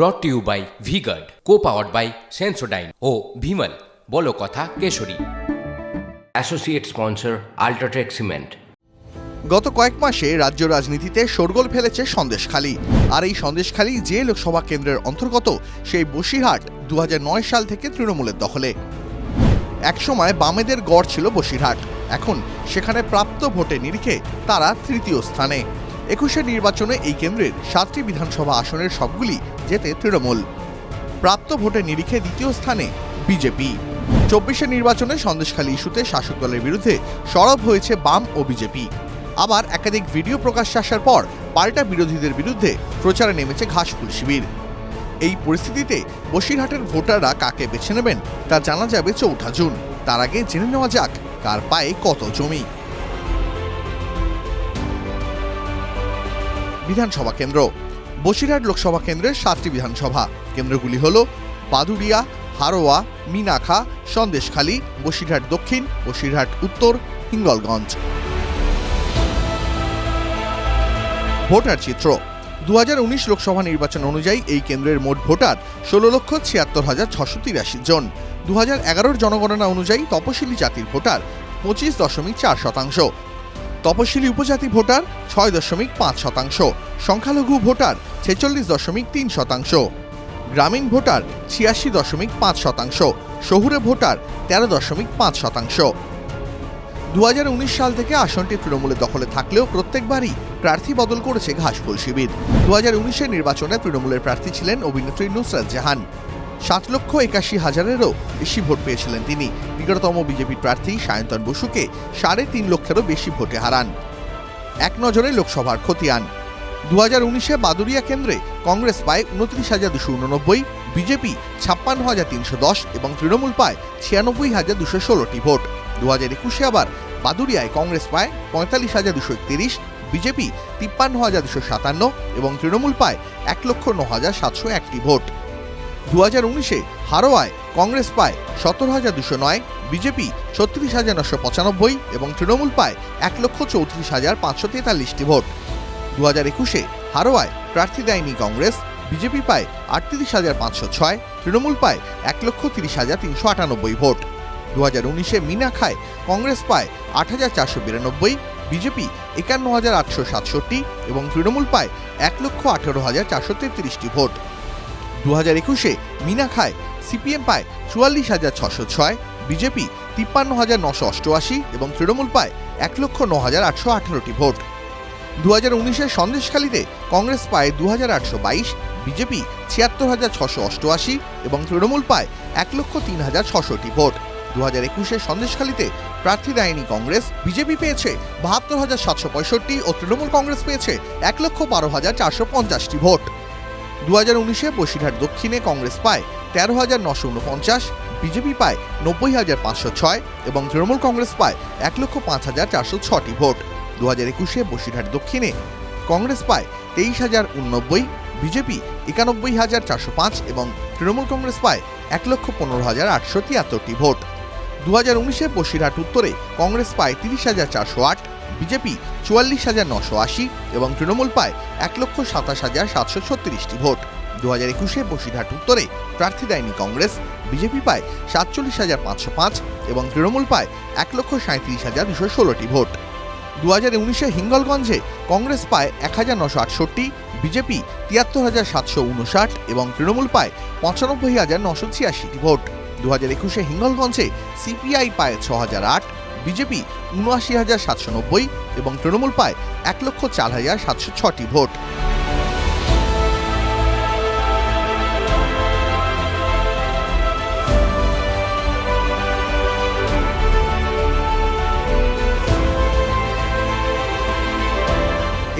Brought to you by VGuard co powered by Sensodyne ও ভিমল বলো কথা কেশরী। অ্যাসোসিয়েট স্পন্সর আল্ট্রাটেক সিমেন্ট গত কয়েক মাসে রাজ্য রাজনীতিতে শোরগোল ফেলেছে সন্দেশখালী। আর এই সন্দেশখালী যে লোকসভা কেন্দ্রের অন্তর্গত সেই বসিরহাট দু হাজার নয় সাল থেকে তৃণমূলের দখলে। একসময় বামেদের গড় ছিল বসিরহাট। এখন সেখানে প্রাপ্ত ভোটে নিরিখে তারা তৃতীয় স্থানে। একুশে নির্বাচনে এই কেন্দ্রের সাতটি বিধানসভা আসনের সবগুলি যেতে তৃণমূল। প্রাপ্ত ভোটের নিরিখে দ্বিতীয় স্থানে বিজেপি। চব্বিশে নির্বাচনে সন্দেশখালী ইস্যুতে শাসক দলের বিরুদ্ধে সরব হয়েছে বাম ও বিজেপি। আবার একাধিক ভিডিও প্রকাশ্যে আসার পর পাল্টা বিরোধীদের বিরুদ্ধে প্রচারে নেমেছে ঘাসফুল শিবির। এই পরিস্থিতিতে বসিরহাটের ভোটাররা কাকে বেছে নেবেন তা জানা যাবে চৌঠা জুন। তার আগে জেনে নেওয়া যাক কার পায়ে কত জমি। বিধানসভা কেন্দ্র। বসিরহাট লোকসভা কেন্দ্রের সাতটি বিধানসভা। কেন্দ্রগুলি হল বাদুড়িয়া, হারোয়া মিনাখা সন্দেশখালী, বসিরহাট দক্ষিণ, বসিরহাট উত্তর, হিঙ্গলগঞ্জ। ভোটার চিত্র। দু হাজার উনিশ লোকসভা নির্বাচন অনুযায়ী এই কেন্দ্রের মোট ভোটার ষোলো লক্ষ ছিয়াত্তর হাজার ছশো তিরাশি জন। দু হাজার জনগণনা অনুযায়ী তপশিলি জাতির ভোটার পঁচিশ দশমিক চার শতাংশ। তপশিলি উপজাতি ভোটার ছয় দশমিক পাঁচ শতাংশ, সংখ্যালঘু ভোটার ছেচল্লিশ দশমিক তিন শতাংশ, গ্রামীণ ভোটার ছিয়াশি দশমিক পাঁচ শতাংশ, শহুরে ভোটার তেরো দশমিক পাঁচ শতাংশ। দু হাজার উনিশ সাল থেকে আসনটি তৃণমূলের দখলে থাকলেও প্রত্যেকবারই প্রার্থী বদল করেছে ঘাসফুল শিবির। দু হাজার উনিশের নির্বাচনে তৃণমূলের প্রার্থী ছিলেন অভিনেত্রী নুসরাত জাহান। সাত লক্ষ একাশি হাজারেরও বেশি ভোট পেয়েছিলেন তিনি। নিকটতম বিজেপি প্রার্থী সায়ন্তন বসুকে সাড়ে তিন লক্ষেরও বেশি ভোটে হারান। এক নজরে লোকসভার খতিয়ান। দু হাজার উনিশে বাদুরিয়া কেন্দ্রে কংগ্রেস পায় উনত্রিশ হাজার দুশো উননব্বই, বিজেপি ছাপ্পান্ন হাজার তিনশো দশ এবং তৃণমূল পায় ছিয়ানব্বই হাজার দুশো ষোলোটি ভোট। দু হাজার একুশে আবার বাদুরিয়ায় কংগ্রেস পায় পঁয়তাল্লিশ হাজার দুশো একত্রিশ, বিজেপি তিপ্পান্ন হাজার দুশো সাতান্ন এবং তৃণমূল পায় এক লক্ষ ন হাজার সাতশো একটি ভোট। দু হাজার উনিশে হারোয়ায় কংগ্রেস পায় সতেরো হাজার দুশো নয়, বিজেপি ছত্রিশ হাজার নশো পঁচানব্বই এবং তৃণমূল পায় এক লক্ষ চৌত্রিশ হাজার পাঁচশো তেতাল্লিশটি ভোট। দু হাজার একুশে হারোয়ায় প্রার্থী দেয়নি কংগ্রেস, বিজেপি পায় আটত্রিশ হাজার পাঁচশো ছয়, তৃণমূল পায় এক লক্ষ তিরিশ হাজার তিনশো আটানব্বই ভোট। দু হাজার উনিশে মিনাখায় কংগ্রেস পায় আট হাজার চারশো বিরানব্বই, বিজেপি একান্ন হাজার আটশো সাতষট্টি এবং তৃণমূল পায় এক লক্ষ আঠেরো হাজার চারশো তেত্রিশটি ভোট। দু হাজার একুশে মিনা খায়, সিপিএম পায় চুয়াল্লিশ হাজার ছশো ছয়, বিজেপি তিপ্পান্ন হাজার নশো অষ্টআশি এবং তৃণমূল পায় এক লক্ষ ন হাজার আটশো আঠারোটি ভোট। দু হাজার উনিশের সন্দেশখালীতে কংগ্রেস পায় দু হাজার আটশো বাইশ, বিজেপি ছিয়াত্তর হাজার ছশো অষ্টআশি এবং তৃণমূল পায় এক লক্ষ তিন হাজার ছশোটি ভোট। দু হাজার একুশে সন্দেশখালীতে প্রার্থী দেয়নি কংগ্রেস, বিজেপি পেয়েছে বাহাত্তর হাজার সাতশো পঁয়ষট্টি ও তৃণমূল কংগ্রেস পেয়েছে এক লক্ষ বারো হাজার চারশো পঞ্চাশটি ভোট। দু হাজার উনিশে বসিরহাট দক্ষিণে কংগ্রেস পায় তেরো হাজার নশো উনপঞ্চাশ, বিজেপি পায় নব্বই হাজার পাঁচশো ছয় এবং তৃণমূল কংগ্রেস পায় এক লক্ষ পাঁচ হাজার চারশো ছটি ভোট। দু হাজার একুশে বসিরহাট দক্ষিণে কংগ্রেস পায় তেইশ হাজার উননব্বই বিজেপি একানব্বই হাজার চারশো পাঁচ এবং তৃণমূল কংগ্রেস পায় এক লক্ষ পনেরো হাজার আটশো তিয়াত্তরটি ভোট। দু হাজার উনিশে বসিরহাট উত্তরে কংগ্রেস পায় তিরিশ হাজার চারশো আট বিজেপি চুয়াল্লিশ হাজার নশো আশি এবং তৃণমূল পায় এক লক্ষ সাতাশ হাজার সাতশো ছত্রিশটি ভোট। দু হাজার একুশে বসিরহাট উত্তরে প্রার্থী দেয়নি কংগ্রেস, বিজেপি পায় সাতচল্লিশ হাজার পাঁচশো পাঁচ এবং তৃণমূল পায় এক লক্ষ সাঁত্রিশ হাজার দুশো ষোলোটি ভোট। দু হাজার উনিশে হিঙ্গলগঞ্জে কংগ্রেস পায় এক হাজার নশো আটষট্টি, বিজেপি তিয়াত্তর হাজার সাতশো উনষাট এবং তৃণমূল পায় পঁচানব্বই হাজার নশো ছিয়াশিটি ভোট। দু হাজার একুশে হিঙ্গলগঞ্জে সিপিআই পায় ছ হাজার আট বিজেপি উনআশি হাজার সাতশো নব্বই এবং তৃণমূল পায় এক লক্ষ চার হাজার সাতশো ছটি ভোট।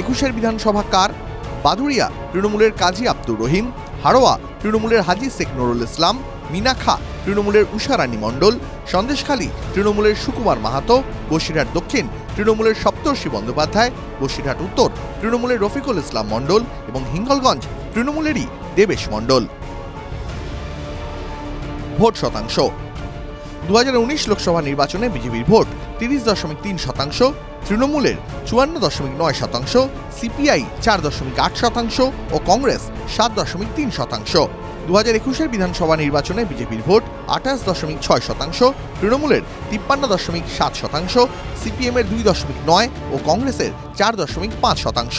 একুশের বিধানসভা কার? বাদুড়িয়া তৃণমূলের কাজী আব্দুর রহিম হারোয়া তৃণমূলের হাজি শেখ নুরুল ইসলাম মিনাখা তৃণমূলের উষারানী মণ্ডল সন্দেশখালী তৃণমূলের সুকুমার মাহাতো, বসিরহাট দক্ষিণ, তৃণমূলের সপ্তর্ষি বন্দ্যোপাধ্যায়, বসিরহাট উত্তর, তৃণমূলের রফিকুল ইসলাম মণ্ডল এবং হিঙ্গলগঞ্জ, তৃণমূলেরই দেবেশ মণ্ডল। ভোট শতাংশ। দু হাজার উনিশ লোকসভা নির্বাচনে বিজেপির ভোট তিরিশ দশমিক তিন শতাংশ, তৃণমূলের চুয়ান্ন দশমিক নয় শতাংশ, সিপিআই চার দশমিক আট শতাংশ ও কংগ্রেস সাত দশমিক তিন শতাংশ। দু হাজার একুশের বিধানসভা নির্বাচনে বিজেপির ভোট আঠাশ দশমিক ছয় শতাংশ, তৃণমূলের তিপ্পান্ন দশমিক সাত শতাংশ, সিপিএমের দুই দশমিক নয় ও কংগ্রেসের চার দশমিক পাঁচ শতাংশ।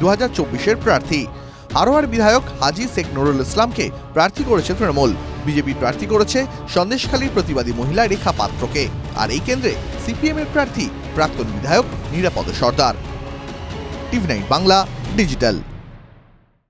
দু হাজার চব্বিশের প্রার্থী। হারোয়ার বিধায়ক হাজি শেখ নুরুল ইসলামকে প্রার্থী করেছে তৃণমূল। বিজেপি প্রার্থী করেছে সন্দেশখালীর প্রতিবাদী মহিলা রেখা পাত্রকে। আর এই কেন্দ্রে সিপিএম এর প্রার্থী প্রাক্তন বিধায়ক Nirapad Sardar. TV nine Bangla, digital.